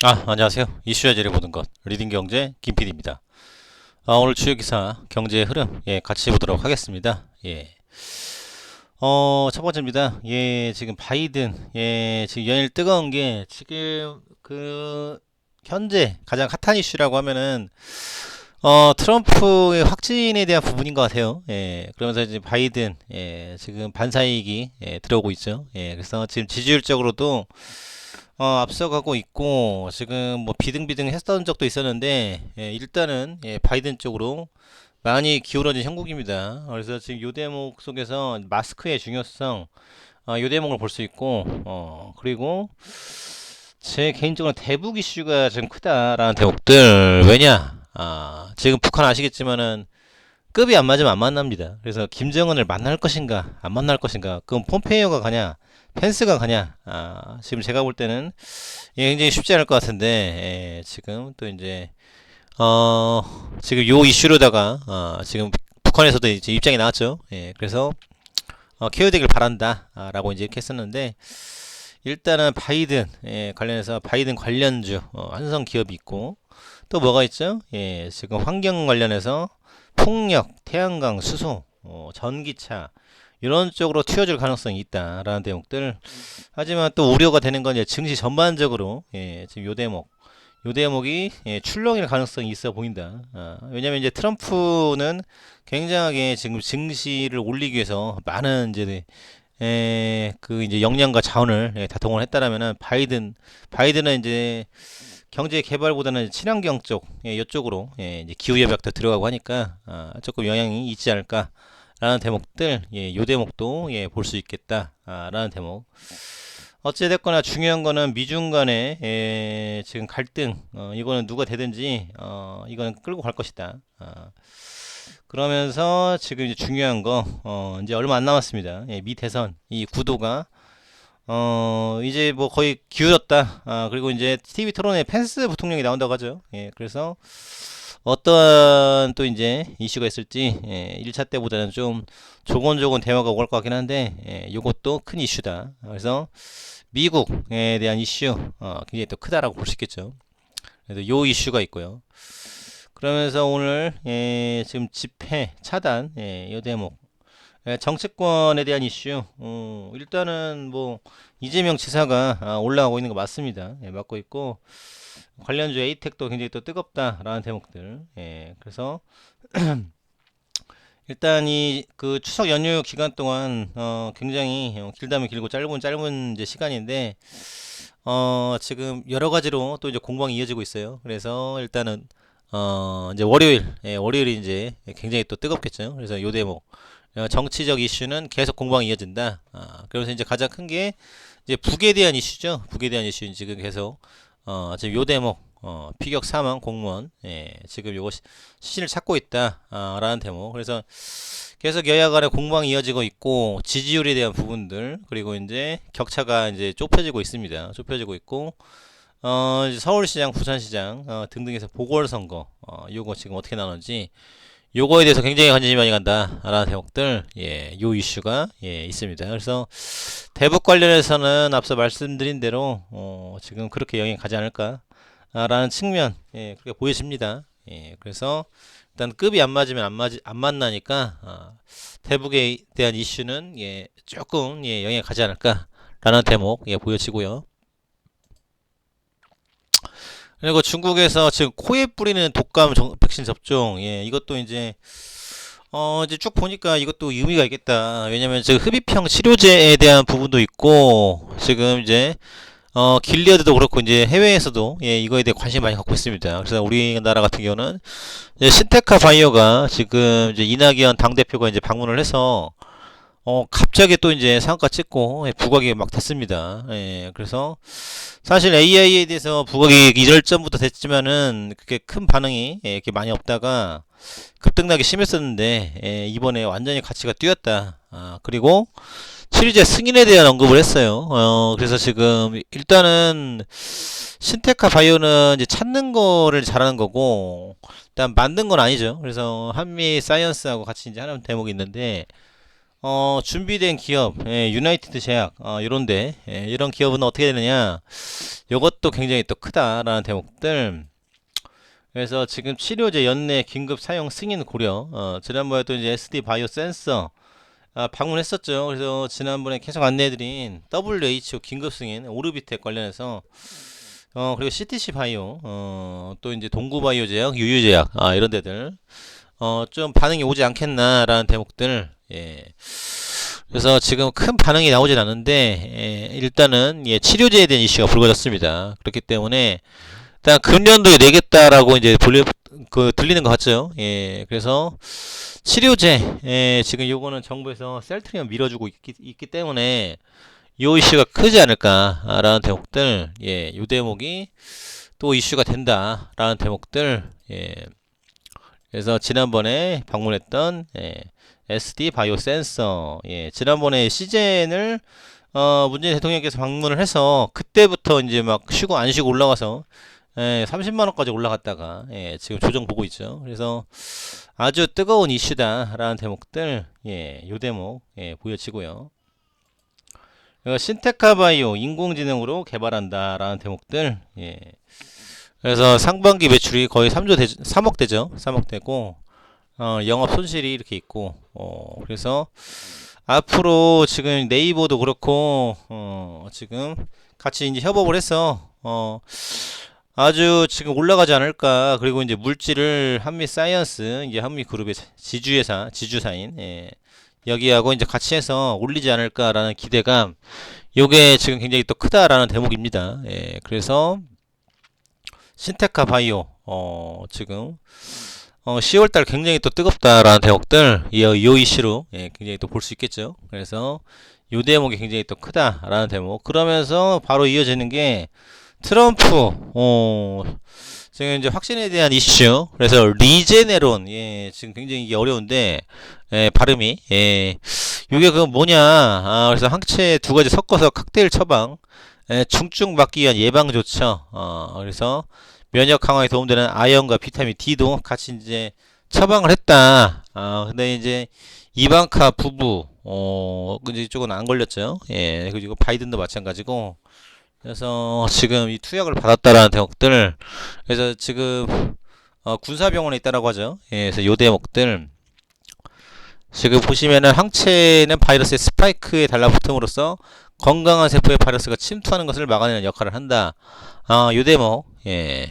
아, 안녕하세요. 이슈와 제를 보는 것 리딩 경제 김PD입니다. 아, 오늘 주요 기사 경제의 흐름 예, 같이 보도록 하겠습니다. 예. 어, 첫 번째입니다. 예, 지금 바이든 예, 지금 연일 뜨거운 게 지금 그 현재 가장 핫한 이슈라고 하면은 어, 트럼프의 확진에 대한 부분인 것 같아요. 예, 그러면서 이제 바이든, 예, 지금 반사이익이, 예, 들어오고 있죠. 예, 그래서 지금 지지율적으로도 어, 앞서가고 있고 지금 뭐 비등비등 했던 적도 있었는데 예, 일단은 예, 바이든 쪽으로 많이 기울어진 형국입니다. 그래서 지금 요 대목 속에서 마스크의 중요성 어, 요 대목을 볼 수 있고 어, 그리고 제 개인적으로 대북 이슈가 좀 크다라는 대목들 왜냐 아, 지금 북한 아시겠지만은 급이 안 맞으면 안 만납니다. 그래서 김정은을 만날 것인가 안 만날 것인가 그럼 폼페이오가 가냐 펜스가 가냐? 아, 지금 제가 볼 때는 예, 굉장히 쉽지 않을 것 같은데 예, 지금 또 이제 어, 지금 요 이슈로다가 어, 지금 북한에서도 이제 입장이 나왔죠. 예, 그래서 어, 케어되길 바란다라고 이제 이렇게 했었는데 일단은 바이든 예, 관련해서 바이든 관련주 어, 한성 기업이 있고 또 뭐가 있죠? 예, 지금 환경 관련해서 풍력, 태양광, 수소, 어, 전기차 이런 쪽으로 튀어줄 가능성이 있다라는 대목들. 하지만 또 우려가 되는 건 이제 증시 전반적으로 예, 지금 요 대목, 요 대목이 예, 출렁일 가능성이 있어 보인다. 아, 왜냐면 이제 트럼프는 굉장하게 지금 증시를 올리기 위해서 많은 이제 에, 그 이제 역량과 자원을 예, 다 동원했다라면은 바이든 바이든은 이제 경제 개발보다는 친환경 쪽 예, 이쪽으로 예, 이제 기후 협약도 들어가고 하니까 아, 조금 영향이 있지 않을까 라는 대목들 예, 요 대목도 예, 볼 수 있겠다 아, 라는 대목. 어찌됐거나 중요한 거는 미중 간의 예, 지금 갈등 어, 이거는 누가 되든지 어, 이거는 끌고 갈 것이다 아, 그러면서 지금 이제 중요한 거 어, 이제 얼마 안 남았습니다. 예, 미 대선 이 구도가. 어 이제 뭐 거의 기울었다 아 그리고 이제 TV 토론에 펜스 부통령이 나온다고 하죠. 예 그래서 어떤 또 이제 이슈가 있을지 예, 1차 때보다는 좀 조곤조곤 대화가 오갈 것 같긴 한데 예, 이것도 큰 이슈다. 그래서 미국에 대한 이슈 어, 굉장히 또 크다라고 볼 수 있겠죠. 그래서 요 이슈가 있고요. 그러면서 오늘 예, 지금 집회 차단 예, 요 대목 예, 정치권에 대한 이슈 어, 일단은 뭐 이재명 지사가 아, 올라가고 있는 거 맞습니다. 예, 맞고 있고 관련주 에이텍도 굉장히 또 뜨겁다라는 대목들. 예, 그래서 일단 이 그 추석 연휴 기간 동안 어 굉장히 어, 길다면 길고 짧은 짧은 이제 시간인데 어 지금 여러 가지로 또 이제 공방이 이어지고 있어요. 그래서 일단은 어 이제 월요일 예, 월요일이 이제 굉장히 또 뜨겁겠죠. 그래서 요 대목 어, 정치적 이슈는 계속 공방이 이어진다. 아, 그러면서 이제 가장 큰 게 이제 북에 대한 이슈죠. 북에 대한 이슈는 지금 계속 어, 지금 요 대목, 어, 피격 사망 공무원, 예, 지금 요거 시, 시신을 찾고 있다, 아, 라는 대목. 그래서 계속 여야 간의 공방이 이어지고 있고, 지지율에 대한 부분들, 그리고 이제 격차가 이제 좁혀지고 있습니다. 좁혀지고 있고, 어, 서울시장, 부산시장, 어, 등등에서 보궐선거, 어, 요거 지금 어떻게 나오는지, 요거에 대해서 굉장히 관심이 많이 간다. 라는 대목들, 예, 요 이슈가, 예, 있습니다. 그래서, 대북 관련해서는 앞서 말씀드린 대로, 어, 지금 그렇게 영향이 가지 않을까. 라는 측면, 예, 그렇게 보여집니다. 예, 그래서, 일단 급이 안 맞으면 안 맞, 안 만나니까, 어, 대북에 대한 이슈는, 예, 조금, 예, 영향이 가지 않을까. 라는 대목, 예, 보여지고요. 그리고 중국에서 지금 코에 뿌리는 독감 정, 백신 접종, 예, 이것도 이제, 어, 이제 쭉 보니까 이것도 의미가 있겠다. 왜냐면 지금 흡입형 치료제에 대한 부분도 있고, 지금 이제, 어, 길리어드도 그렇고, 이제 해외에서도, 예, 이거에 대해 관심 많이 갖고 있습니다. 그래서 우리나라 같은 경우는, 이제 신테카 바이오가 지금 이제 이낙연 당대표가 이제 방문을 해서, 어, 갑자기 또 이제 상한가 찍고 예, 부각이 막 됐습니다. 예, 그래서 사실 AI에 대해서 부각이 이럴 전부터 됐지만은 그게 큰 반응이 예, 이렇게 많이 없다가 급등나기 심했었는데 예, 이번에 완전히 가치가 뛰었다. 아, 그리고 치료제 승인에 대한 언급을 했어요. 어, 그래서 지금 일단은 신테카 바이오는 이제 찾는 거를 잘하는 거고 일단 만든 건 아니죠. 그래서 한미 사이언스하고 같이 이제 하는 대목이 있는데 어, 준비된 기업, 예, 유나이티드 제약, 어, 요런데, 예, 이런 기업은 어떻게 되느냐. 요것도 굉장히 또 크다라는 대목들. 그래서 지금 치료제 연내 긴급 사용 승인 고려, 어, 지난번에도 이제 SD 바이오 센서, 아, 방문했었죠. 그래서 지난번에 계속 안내해드린 WHO 긴급 승인, 오르비텍 관련해서, 어, 그리고 CTC 바이오, 어, 또 이제 동구 바이오 제약, 유유 제약, 아, 이런 데들, 어, 좀 반응이 오지 않겠나라는 대목들, 예. 그래서 지금 큰 반응이 나오진 않는데, 예, 일단은, 예, 치료제에 대한 이슈가 불거졌습니다. 그렇기 때문에, 일단 금년도에 내겠다라고 이제 불리, 그, 들리는 것 같죠. 예, 그래서, 치료제, 예, 지금 요거는 정부에서 셀트리온 밀어주고 있기, 있기 때문에, 요 이슈가 크지 않을까라는 대목들, 예, 요 대목이 또 이슈가 된다라는 대목들, 예. 그래서 지난번에 방문했던, 예, SD 바이오 센서, 예, 지난번에 시젠을 어, 문재인 대통령께서 방문을 해서 그때부터 이제 막 쉬고 안 쉬고 올라가서 예, 30만 원까지 올라갔다가 예, 지금 조정 보고 있죠. 그래서 아주 뜨거운 이슈다라는 대목들, 예, 요 대목 예, 보여지고요. 신테카 바이오 인공지능으로 개발한다라는 대목들, 예. 그래서 상반기 매출이 거의 3조 되, 3억 되죠. 3억 되고 어, 영업 손실이 이렇게 있고, 어, 그래서 앞으로 지금 네이버도 그렇고, 어, 지금 같이 이제 협업을 해서, 어, 아주 지금 올라가지 않을까. 그리고 이제 물질을 한미 사이언스, 이제 한미 그룹의 지주회사, 지주사인, 예, 여기하고 이제 같이 해서 올리지 않을까라는 기대감, 요게 지금 굉장히 또 크다라는 대목입니다. 예, 그래서 신테카 바이오, 어, 지금, 어, 10월달 굉장히 또 뜨겁다라는 대목들 이, 이 이슈로 예, 굉장히 또 볼 수 있겠죠. 그래서 요 대목이 굉장히 또 크다라는 대목. 그러면서 바로 이어지는 게 트럼프 어, 지금 이제 확신에 대한 이슈. 그래서 리제네론 예, 지금 굉장히 이게 어려운데 예, 발음이 예, 이게 그 뭐냐? 아, 그래서 항체 두 가지 섞어서 칵테일 처방. 예, 중증 막기 위한 예방 조처. 어, 그래서 면역 강화에 도움되는 아연과 비타민 D도 같이 이제 처방을 했다. 아, 근데 이제 이방카 부부, 어, 근데 이쪽은 안 걸렸죠. 예, 그리고 바이든도 마찬가지고. 그래서 지금 이 투약을 받았다라는 대목들, 그래서 지금, 어, 군사병원에 있다라고 하죠. 예, 그래서 요 대목들, 지금 보시면은 항체는 바이러스의 스파이크에 달라붙음으로써 건강한 세포에 바이러스가 침투하는 것을 막아내는 역할을 한다. 아, 요 대목. 예.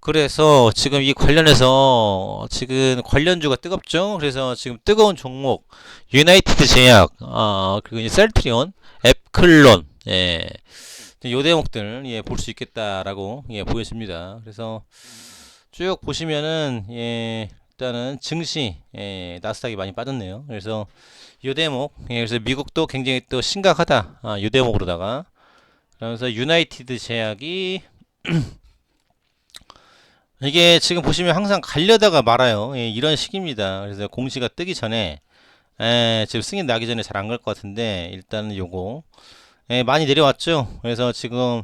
그래서 지금 이 관련해서 지금 관련주가 뜨겁죠. 그래서 지금 뜨거운 종목 유나이티드 제약, 아, 그리고 셀트리온, 앱클론, 예. 요 대목들 예, 볼 수 있겠다라고 예, 보여집니다. 그래서 쭉 보시면은 예, 일단은 증시 예, 나스닥이 많이 빠졌네요. 그래서 요 대목 예, 그래서 미국도 굉장히 또 심각하다. 아, 요 대목으로다가 그러면서 유나이티드 제약이 이게 지금 보시면 항상 갈려다가 말아요. 예, 이런 식입니다. 그래서 공시가 뜨기 전에 예, 지금 승인 나기 전에 잘 안 갈 것 같은데 일단은 요거 예, 많이 내려왔죠. 그래서 지금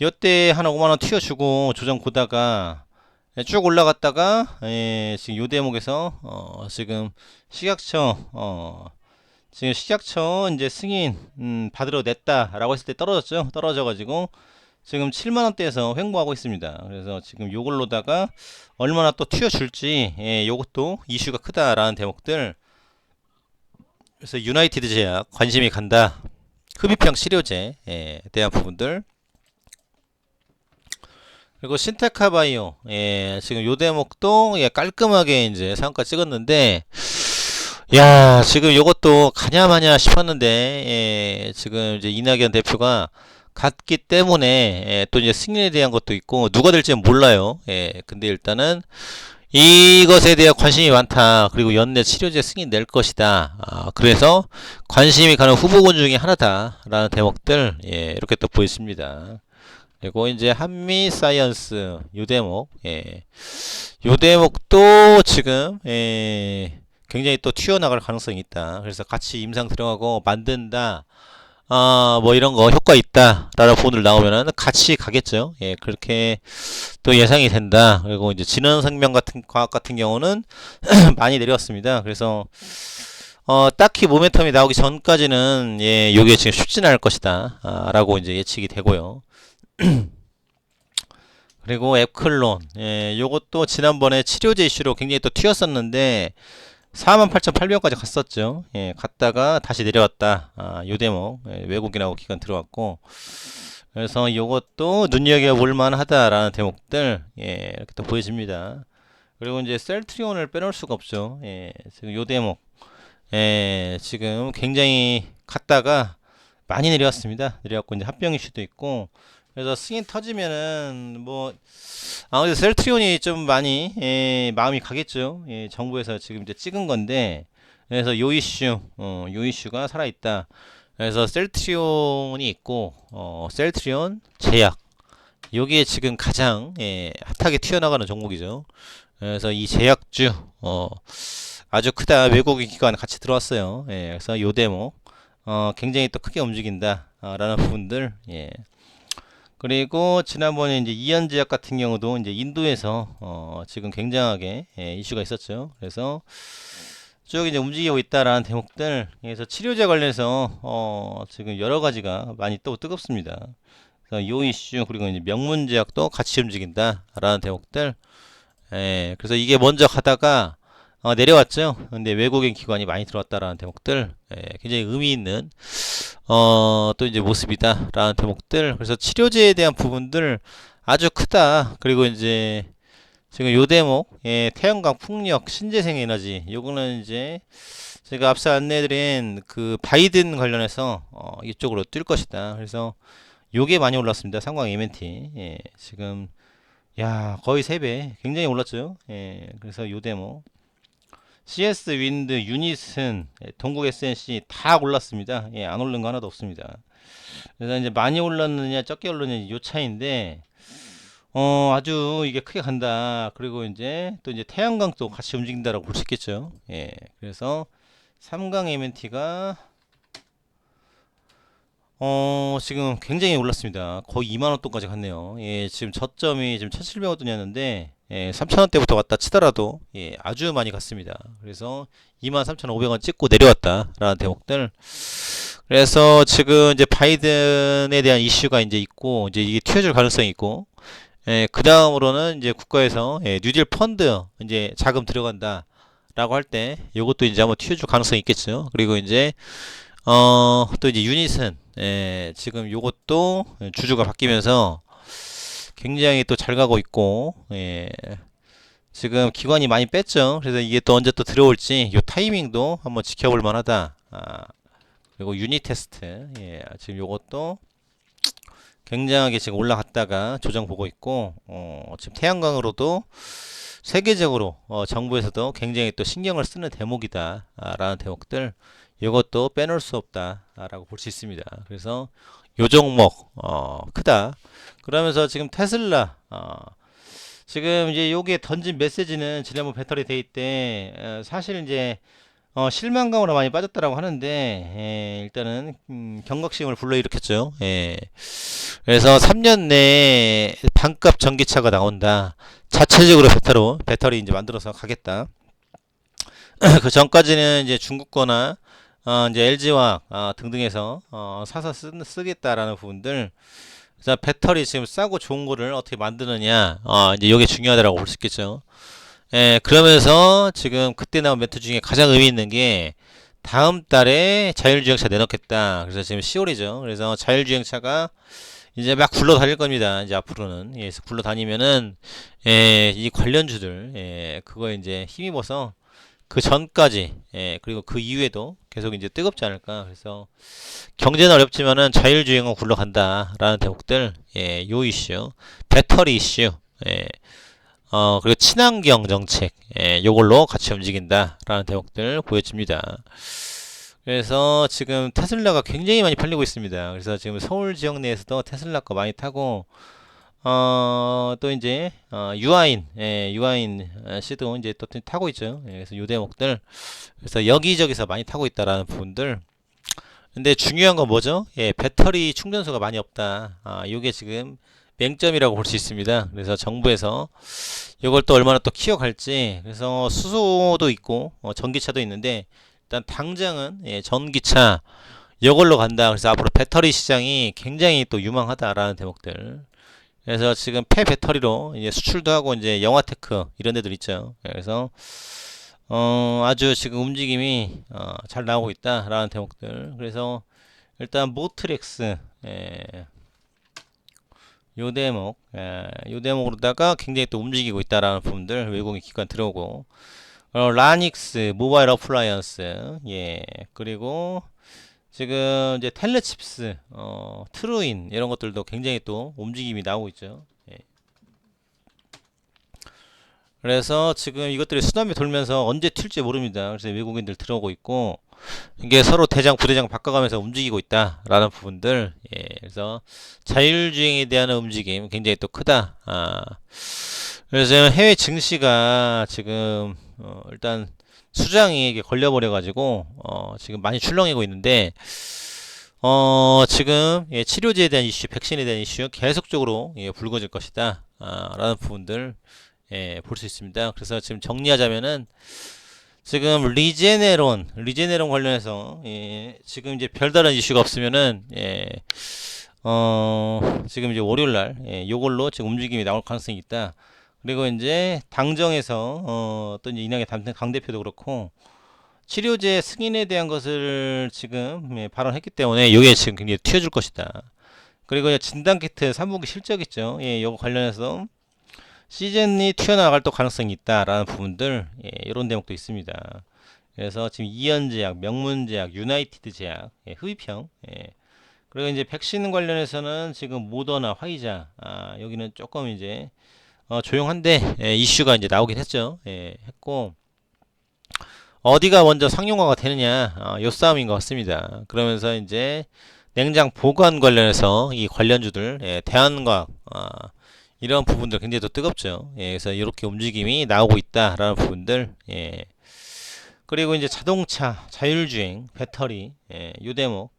이때 한 5만 원 튀어주고 조정 보다가 예, 쭉 올라갔다가 예, 지금 요 대목에서 어, 지금 식약처 어, 지금 식약처 이제 승인 음, 받으러 냈다라고 했을 때 떨어졌죠. 떨어져가지고 지금 7만 원대에서 횡보하고 있습니다. 그래서 지금 요걸로다가 얼마나 또 튀어줄지 예, 요것도 이슈가 크다라는 대목들. 그래서 유나이티드 제약 관심이 간다. 흡입형 치료제에 예, 대한 부분들. 그리고 신테카 바이오 예, 지금 요 대목도 예, 깔끔하게 이제 상가 찍었는데 야, 지금 요것도 가냐 마냐 싶었는데, 예, 지금 이제 이낙연 대표가 갔기 때문에, 예, 또 이제 승인에 대한 것도 있고, 누가 될지는 몰라요. 예, 근데 일단은, 이것에 대한 관심이 많다. 그리고 연내 치료제 승인 낼 것이다. 아, 그래서 관심이 가는 후보군 중에 하나다. 라는 대목들, 예, 이렇게 또 보였습니다. 그리고 이제 한미 사이언스, 요 대목, 예. 요 대목도 지금, 예, 굉장히 또 튀어나갈 가능성이 있다. 그래서 같이 임상 들어가고 만든다. 아, 뭐 이런 거 효과 있다. 라는 부분들 나오면은 같이 가겠죠. 예, 그렇게 또 예상이 된다. 그리고 이제 진원생명 같은 과학 같은 경우는 많이 내려왔습니다. 그래서 어, 딱히 모멘텀이 나오기 전까지는 예, 요게 지금 쉽진 않을 것이다. 아, 라고 이제 예측이 되고요. 그리고 앱클론. 예, 요것도 지난번에 치료제 이슈로 굉장히 또 튀었었는데 48,800원까지 갔었죠. 예, 갔다가 다시 내려왔다. 아, 요 대목. 예, 외국인하고 기간 들어왔고. 그래서 요것도 눈여겨볼 만하다라는 대목들 예, 이렇게 또 보여집니다. 그리고 이제 셀트리온을 빼놓을 수가 없죠. 예, 지금 요 대목. 예, 지금 굉장히 갔다가 많이 내려왔습니다. 내려왔고 이제 합병 이슈도 있고 그래서 승인 터지면은 뭐 아무래도 셀트리온이 좀 많이 예, 마음이 가겠죠. 예, 정부에서 지금 이제 찍은 건데 그래서 요 이슈, 어, 요 이슈가 살아 있다. 그래서 셀트리온이 있고 어, 셀트리온 제약 요게 지금 가장 예, 핫하게 튀어나가는 종목이죠. 그래서 이 제약주 어, 아주 크다 외국인 기관 같이 들어왔어요. 예, 그래서 요 대목 어, 굉장히 또 크게 움직인다라는 부분들 예. 그리고 지난번에 이제 이연제약 같은 경우도 이제 인도에서 어, 지금 굉장하게 예, 이슈가 있었죠. 그래서 쭉 이제 움직이고 있다라는 대목들 그래서 치료제 관련해서 어, 지금 여러 가지가 많이 또 뜨겁습니다. 그래서 요 이슈 그리고 이제 명문 제약도 같이 움직인다라는 대목들 예, 그래서 이게 먼저 가다가 어, 내려왔죠. 근데 외국인 기관이 많이 들어왔다라는 대목들 예, 굉장히 의미 있는 어, 또 이제 모습이다라는 대목들 그래서 치료제에 대한 부분들 아주 크다. 그리고 이제 지금 요 대목 예, 태양광 풍력 신재생 에너지 요거는 이제 제가 앞서 안내드린 그 바이든 관련해서 어, 이쪽으로 뛸 것이다. 그래서 요게 많이 올랐습니다. 상광 MNT 예, 지금 야 거의 3배 굉장히 올랐죠. 예, 그래서 요 대목 CS 윈드 유닛은 예, 동국 SNC 다 올랐습니다. 예, 안 오른 거 하나도 없습니다. 그래서 이제 많이 올랐느냐 적게 올랐느냐 요 차이인데 어 아주 이게 크게 간다. 그리고 이제 또 이제 태양광 도 같이 움직인다라고 볼 수 있겠죠. 예, 그래서 삼강 MNT가 어 지금 굉장히 올랐습니다. 거의 2만 원 돈까지 갔네요. 예, 지금 저점이 지금 1,700원 돈이었는데 예, 3,000원대부터 왔다 치더라도 예, 아주 많이 갔습니다. 그래서 23,500원 찍고 내려왔다라는 대목들. 그래서 지금 이제 바이든에 대한 이슈가 이제 있고 이제 이게 튀어줄 가능성이 있고 예, 그 다음으로는 이제 국가에서 예, 뉴딜 펀드 이제 자금 들어간다. 라고 할때 요것도 이제 한번 튀어줄 가능성이 있겠죠. 그리고 이제 어, 또 이제 유닛은 예, 지금 요것도 주주가 바뀌면서 굉장히 또 잘 가고 있고 예. 지금 기관이 많이 뺐죠. 그래서 이게 또 언제 또 들어올지 요 타이밍도 한번 지켜볼 만하다. 아, 그리고 유닛 테스트 예, 지금 요것도 굉장하게 지금 올라갔다가 조정 보고 있고 어, 지금 태양광으로도 세계적으로 어, 정부에서도 굉장히 또 신경을 쓰는 대목이다 라는 대목들 이것도 빼놓을 수 없다 라고 볼 수 있습니다 그래서 요 종목 어, 크다 그러면서 지금 테슬라 어, 지금 이제 요게 던진 메시지는 지난번 배터리 데이 때 어, 사실 이제 어, 실망감으로 많이 빠졌다라고 하는데 예, 일단은 음, 경각심을 불러일으켰죠. 예. 그래서 3년 내에 반값 전기차가 나온다. 자체적으로 배터로 배터리 이제 만들어서 가겠다. 그 전까지는 이제 중국 거나 어, 이제 LG와 어, 등등에서 어, 사서 쓰, 쓰겠다라는 부분들. 자, 배터리 지금 싸고 좋은 거를 어떻게 만드느냐. 어, 이제 이게 중요하다라고 볼 수 있겠죠. 예, 그러면서 지금 그때 나온 멘트 중에 가장 의미 있는 게 다음 달에 자율주행차 내놓겠다. 그래서 지금 10월이죠. 그래서 자율주행차가 이제 막 굴러 다닐 겁니다. 이제 앞으로는. 예, 그래서 굴러 다니면은, 예, 이 관련주들, 예, 그거 이제 힘입어서 그 전까지, 예, 그리고 그 이후에도 계속 이제 뜨겁지 않을까. 그래서 경제는 어렵지만은 자율주행은 굴러간다라는 대목들, 예, 요 이슈, 배터리 이슈, 예, 어, 그리고 친환경 정책, 예, 요걸로 같이 움직인다라는 대목들 보여집니다. 그래서 지금 테슬라가 굉장히 많이 팔리고 있습니다. 그래서 지금 서울 지역 내에서도 테슬라 거 많이 타고, 어, 또 이제, 어, 유아인, 예, 유아인 씨도 이제 또 타고 있죠. 예, 그래서 요 대목들. 그래서 여기저기서 많이 타고 있다라는 부분들. 근데 중요한 건 뭐죠? 예, 배터리 충전소가 많이 없다. 아, 요게 지금 맹점이라고 볼 수 있습니다. 그래서 정부에서 이걸 또 얼마나 또 키워갈지 그래서 수소도 있고 어, 전기차도 있는데 일단 당장은 예, 전기차 이걸로 간다. 그래서 앞으로 배터리 시장이 굉장히 또 유망하다라는 대목들. 그래서 지금 폐 배터리로 이제 수출도 하고 이제 영화테크 이런 데들 있죠. 그래서 어, 아주 지금 움직임이 어, 잘 나오고 있다라는 대목들. 그래서 일단 모트렉스 예, 요 대목, 예, 요 대목으로다가 굉장히 또 움직이고 있다라는 부분들 외국인 기관 들어오고 어, 라닉스 모바일 어플라이언스 예 그리고 지금 이제 텔레칩스 어, 트루인 이런 것들도 굉장히 또 움직임이 나오고 있죠. 예. 그래서 지금 이것들이 수남이 돌면서 언제 튈지 모릅니다. 그래서 외국인들 들어오고 있고 이게 서로 대장 부대장 바꿔가면서 움직이고 있다라는 부분들. 예, 그래서 자율주행에 대한 움직임 굉장히 또 크다. 아, 그래서 해외 증시가 지금 어, 일단 수장이 이게 걸려버려 가지고 어, 지금 많이 출렁이고 있는데 어, 지금 예, 치료제에 대한 이슈, 백신에 대한 이슈 계속적으로 예, 불거질 것이다. 아, 라는 부분들 예, 볼 수 있습니다. 그래서 지금 정리하자면은 지금 리제네론, 리제네론 관련해서 예, 지금 이제 별다른 이슈가 없으면은 예, 어, 지금 이제 월요일 날 예, 요걸로 지금 움직임이 나올 가능성이 있다. 그리고 이제 당정에서 어, 또 이제 이낙연 당- 강 대표도 그렇고 치료제 승인에 대한 것을 지금 예, 발언했기 때문에 이게 지금 굉장히 튀어줄 것이다. 그리고 이제 진단 키트 3분기 실적 있죠. 예, 요거 관련해서 시즌이 튀어나갈 또 가능성이 있다라는 부분들 예, 이런 대목도 있습니다. 그래서 지금 이연제약, 명문제약, 유나이티드 제약, 예, 흡입형. 예. 그리고 이제 백신 관련해서는 지금 모더나, 화이자, 아, 여기는 조금 이제 어, 조용한데 예, 이슈가 이제 나오긴 했죠. 예, 했고 어디가 먼저 상용화가 되느냐, 아, 요 싸움인 것 같습니다. 그러면서 이제 냉장 보관 관련해서 이 관련주들, 예, 대한과학, 아, 이런 부분들 굉장히 또 뜨겁죠. 예, 그래서 이렇게 움직임이 나오고 있다라는 부분들, 예. 그리고 이제 자동차, 자율주행, 배터리, 예, 요 대목,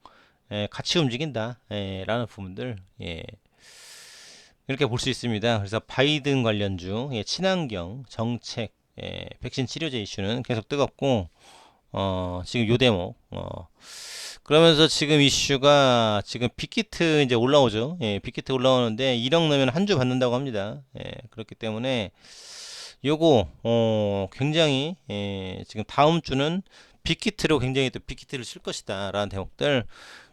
예, 같이 움직인다, 예, 라는 부분들, 예. 이렇게 볼 수 있습니다. 그래서 바이든 관련주, 예, 친환경, 정책, 예, 백신 치료제 이슈는 계속 뜨겁고, 어, 지금 요 대목, 어, 그러면서 지금 이슈가 지금 빅히트 이제 올라오죠. 예, 빅히트 올라오는데 1억 넣으면 한 주 받는다고 합니다. 예, 그렇기 때문에 요거 어, 굉장히 예, 지금 다음 주는 빅히트로 굉장히 또 빅히트를 칠 것이다라는 대목들.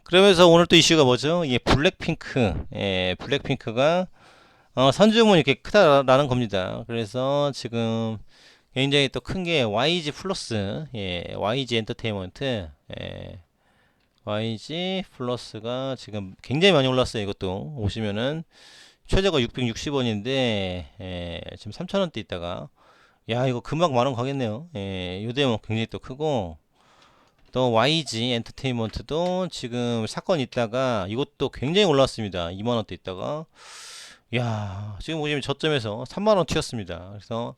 그러면서 오늘 또 이슈가 뭐죠? 예, 블랙핑크. 예, 블랙핑크가 어, 선주문 이렇게 크다라는 겁니다. 그래서 지금 굉장히 또 큰 게 YG 플러스, 예, YG 엔터테인먼트, 예, YG 플러스가 지금 굉장히 많이 올랐어요. 이것도 오시면은 최저가 660원인데 예, 지금 3,000원대 있다가 야 이거 금방 만원 가겠네요. 예, 요 대목 굉장히 또 크고 또 YG 엔터테인먼트도 지금 사건 있다가 이것도 굉장히 올랐습니다. 2만 원대 있다가 야 지금 보시면 저점에서 3만원 튀었습니다. 그래서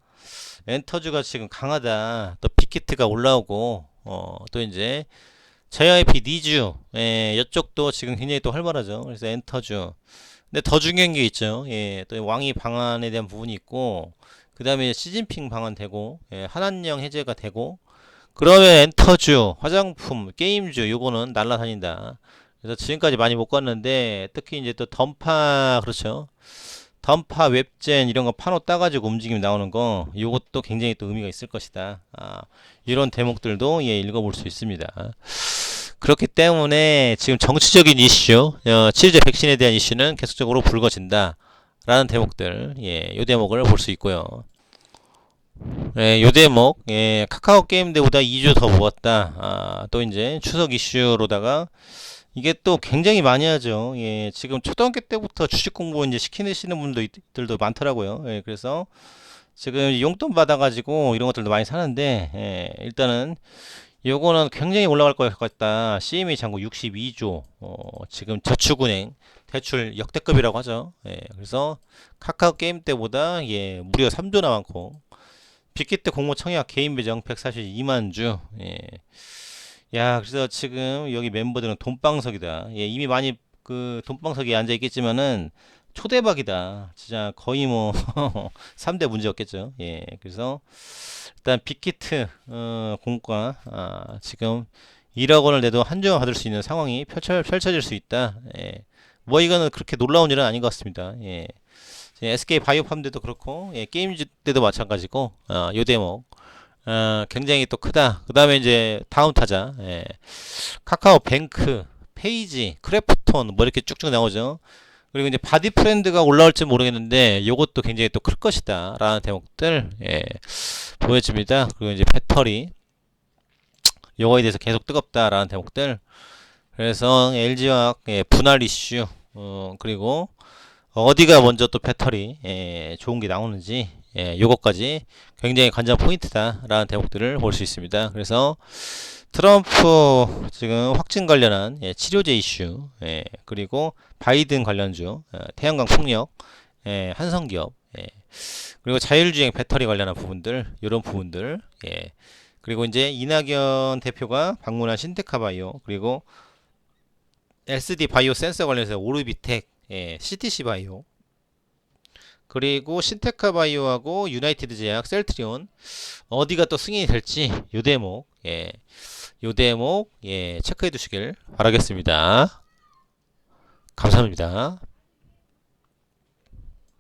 엔터주가 지금 강하다. 또 빅히트가 올라오고 어, 또 이제 JYP 니주 예, 이쪽도 지금 굉장히 또 활발하죠. 그래서 엔터주. 근데 더 중요한 게 있죠. 예, 또 왕이 방안에 대한 부분이 있고 그 다음에 시진핑 방안 되고 예, 한한령 해제가 되고 그러면 엔터주, 화장품, 게임주 요거는 날라다닌다. 그래서 지금까지 많이 못 갔는데 특히 이제 또 던파 그렇죠. 던파 웹젠 이런 거 판호 따가지고 움직임 나오는 거 요것도 굉장히 또 의미가 있을 것이다. 아, 이런 대목들도 예, 읽어볼 수 있습니다. 그렇기 때문에 지금 정치적인 이슈, 어, 치료제 백신에 대한 이슈는 계속적으로 불거진다. 라는 대목들, 예, 요 대목을 볼 수 있고요. 예, 요 대목, 예, 카카오 게임 대보다 2주 더 모았다. 아, 또 이제 추석 이슈로다가 이게 또 굉장히 많이 하죠. 예, 지금 초등학교 때부터 주식 공부 이제 시키시는 분들도 많더라고요. 예, 그래서 지금 용돈 받아가지고 이런 것들도 많이 사는데, 예, 일단은 요거는 굉장히 올라갈 것 같다. CME 잔고 62조, 어, 지금 저축은행 대출 역대급이라고 하죠. 예, 그래서 카카오 게임 때보다 예, 무려 3조나 많고, 빅히트 공모 청약 개인 배정 142만 주. 예. 야, 그래서 지금 여기 멤버들은 돈방석이다. 예, 이미 많이 그 돈방석에 앉아 있겠지만은 초대박이다. 진짜 거의 뭐 3대 문제였겠죠. 예. 그래서 일단 빅히트 어, 공과 아, 지금 1억 원을 내도 한정을 받을 수 있는 상황이 펼쳐, 펼쳐질 수 있다. 예. 뭐 이거는 그렇게 놀라운 일은 아닌 것 같습니다. 예. SK 바이오팜대도 그렇고 예, 게임즈 때도 마찬가지고 어, 요 대목 어, 굉장히 또 크다. 그 다음에 이제 다음 타자 예. 카카오 뱅크 페이지 크래프톤 뭐 이렇게 쭉쭉 나오죠. 그리고 이제 바디 프렌드가 올라올지 모르겠는데 이것도 굉장히 또 클 것이다 라는 대목들 예, 보여집니다. 그리고 이제 배터리 요거에 대해서 계속 뜨겁다 라는 대목들 그래서 LG화학 예, 분할 이슈 어, 그리고 어디가 먼저 또 배터리 예, 좋은 게 나오는지 예, 요것까지 굉장히 관전 포인트다라는 대목들을 볼 수 있습니다. 그래서 트럼프 지금 확진 관련한 예, 치료제 이슈 예, 그리고 바이든 관련주 어, 태양광 풍력 예, 한성기업 예, 그리고 자율주행 배터리 관련한 부분들 이런 부분들 예, 그리고 이제 이낙연 대표가 방문한 신테카 바이오 그리고 SD 바이오 센서 관련해서 오르비텍 예, CTC 바이오 그리고 신테카 바이오하고 유나이티드 제약 셀트리온 어디가 또 승인이 될지 요 대목 예, 요 대목 예, 체크해 두시길 바라겠습니다. 감사합니다.